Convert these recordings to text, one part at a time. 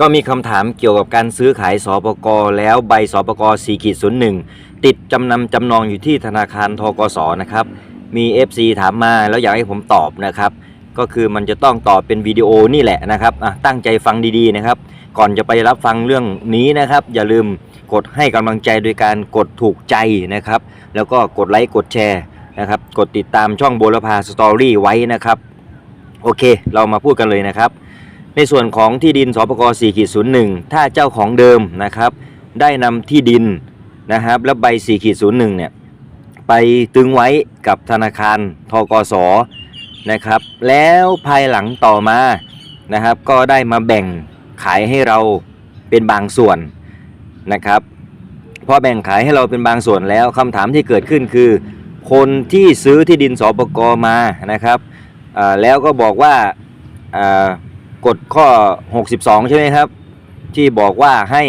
ก็มีคำถามเกี่ยวกับการซื้อขายสปกแล้วใบสปก4ขีด01 ติดจำนำจำนองอยู่ที่ธนาคารทกสนะครับ มี FC ถามมาแล้วอยากให้ผมตอบนะครับ ก็คือมันจะต้องตอบเป็นวิดีโอนี่แหละนะครับอะตั้งใจฟังดีๆนะครับ ก่อนจะไปรับฟังเรื่องนี้นะครับ อย่าลืมกดให้กำลังใจโดยการกดถูกใจนะครับ แล้วก็กดไลค์กดแชร์นะครับ กดติดตามช่องโบลพาสตอรี่ไว้นะครับ โอเค เรามาพูดกันเลยนะครับ ในส่วนของที่ดินสปก4ขีด01 ถ้าเจ้าของเดิมนะครับ ได้นำที่ดินนะครับและใบ4ขีด01 เนี่ย ไปตึงไว้กับธนาคารทกสนะครับ แล้วภายหลังต่อมานะครับ ก็ได้มาแบ่งขายให้เราเป็นบางส่วนนะครับพอแบ่งขายให้เราเป็นบางส่วนแล้วคำถามที่เกิดขึ้นคือ คนที่ซื้อที่ดินสปกมานะครับอ่าแล้วก็บอกว่าอ่า กฎข้อ 62 ใช่ไหมครับ ที่บอกว่าให้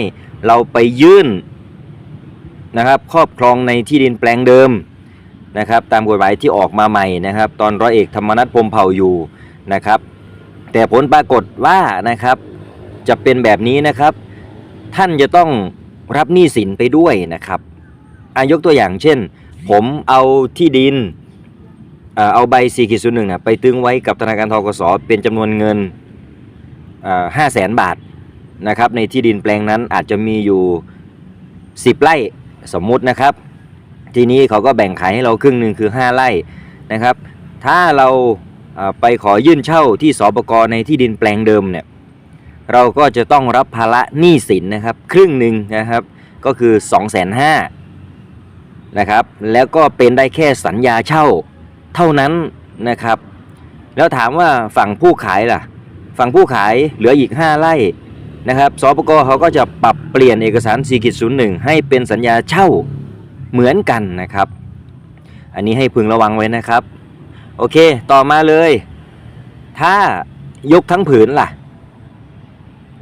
เราไปยื่นนะครับครอบครองในที่ดินแปลงเดิมนะครับ ตามกฎหมายที่ออกมาใหม่นะครับ ตอนร้อยเอกธรรมนัฐพรมเผ่าอยู่นะครับ แต่ผลปรากฏว่านะครับจะเป็นแบบนี้นะครับ ท่านจะต้องรับหนี้สินไปด้วยนะครับอายกตัวอย่างเช่น ผมเอาที่ดินเอ่อเอาใบ4ขีดศูนย์หนึ่งนะไปตึงไว้กับธนาคารทกสเป็นจำนวนเงิน ห้าแสนบาทนะครับในที่ดินแปลงนั้นอาจจะมีอยู่ 10 ไร่สมมุตินะครับ ทีนี้เขาก็แบ่งขายให้เราครึ่งหนึ่งคือ 5 ไร่นะครับ ถ้าเราไปขอยื่นเช่าที่สปกในที่ดินแปลงเดิมเนี่ยเราก็จะต้องรับภาระหนี้สินนะครับ ครึ่งหนึ่งนะครับก็คือ 2 5 0 0 0 0นะครับแล้วก็เป็นได้แค่สัญญาเช่าเท่านั้นนะครับ แล้วถามว่าฝั่งผู้ขายล่ะ ฝั่งผู้ขายเหลืออีก 5 ไร่นะครับสปกเขาก็จะปรับเปลี่ยนเอกสาร4กิจ01 ให้เป็นสัญญาเช่าเหมือนกันนะครับ อันนี้ให้พึงระวังไว้นะครับ โอเค ต่อมาเลย ถ้ายกทั้งผืนล่ะ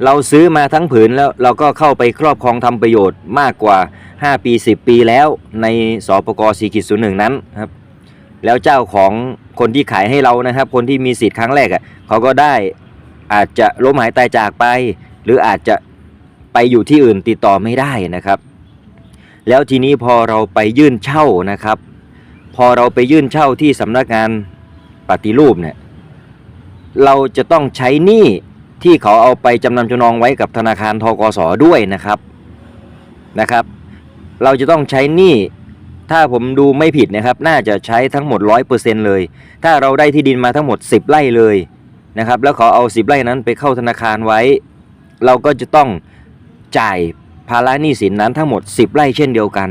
เราซื้อมาทั้งผืนแล้วเราก็เข้าไปครอบครองทำประโยชน์มากกว่า 5 ปี 10 ปีแล้วในสปก4กิจ01 นั้นครับ แล้วเจ้าของคนที่ขายให้เรานะครับ คนที่มีสิทธิ์ครั้งแรกอะเขาก็ได้ อาจจะล้มหายตายจากไป หรืออาจจะไปอยู่ที่อื่นติดต่อไม่ได้นะครับ แล้วทีนี้พอเราไปยื่นเช่านะครับ พอเราไปยื่นเช่าที่สำนักงานปฏิรูปเนี่ยเราจะต้องใช้หนี้ที่เขาเอาไปจำนำจำนองไว้กับธนาคารทกสด้วยนะครับนะครับ เราจะต้องใช้หนี้ถ้าผมดูไม่ผิดนะครับ น่าจะใช้ทั้งหมด 100%เลย ถ้าเราได้ที่ดินมาทั้งหมด 10 ไร่เลย นะครับ แล้วเขาเอา 10 ไร่นั้นไปเข้าธนาคารไว้ เราก็จะต้องจ่ายภาระหนี้สินนั้นทั้งหมด 10 ไร่เช่นเดียวกัน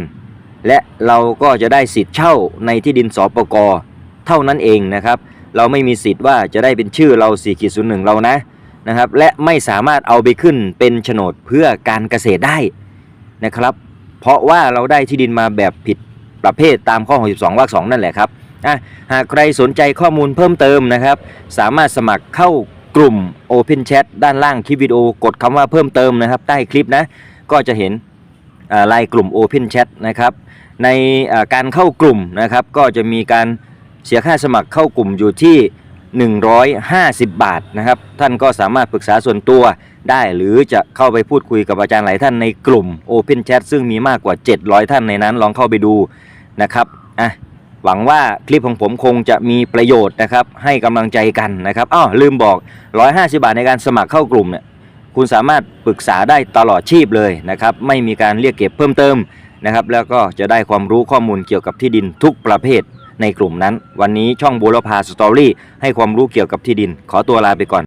และเราก็จะได้สิทธิ์เช่าในที่ดินสปกเท่านั้นเองนะครับ เราไม่มีสิทธิ์ว่าจะได้เป็นชื่อเรา4ขีดศูนย์หนึ่งเรานะนะครับ และไม่สามารถเอาไปขึ้นเป็นโฉนดเพื่อการเกษตรได้นะครับ เพราะว่าเราได้ที่ดินมาแบบผิดประเภทตามข้อ 62วรรคสองนั่นแหละครับ อะหากใครสนใจข้อมูลเพิ่มเติมนะครับ สามารถสมัครเข้ากลุ่ม Open Chat ด้านล่างคลิปวิดีโอกดคำว่าเพิ่มเติมนะครับ ใต้คลิปนะ ก็จะเห็นลายกลุ่ม Open Chat นะครับ ในการเข้ากลุ่มนะครับ ก็จะมีการเสียค่าสมัครเข้ากลุ่มอยู่ที่ 150 บาทนะครับ ท่านก็สามารถปรึกษาส่วนตัวได้หรือจะเข้าไปพูดคุยกับอาจารย์หลายท่านในกลุ่ม Open Chat ซึ่งมีมากกว่า 700 ท่านในนั้นลองเข้าไปดูนะครับอะ หวังว่าคลิปของผมคงจะมีประโยชน์นะครับ ให้กำลังใจกันนะครับอ้อลืมบอก 150 บาทในการสมัครเข้ากลุ่มเนี่ยคุณสามารถปรึกษาได้ตลอดชีพเลยนะครับ ไม่มีการเรียกเก็บเพิ่มเติมนะครับ แล้วก็จะได้ความรู้ข้อมูลเกี่ยวกับที่ดินทุกประเภทในกลุ่มนั้น วันนี้ช่องบูรพาสตอรี่ให้ความรู้เกี่ยวกับที่ดิน ขอตัวลาไปก่อน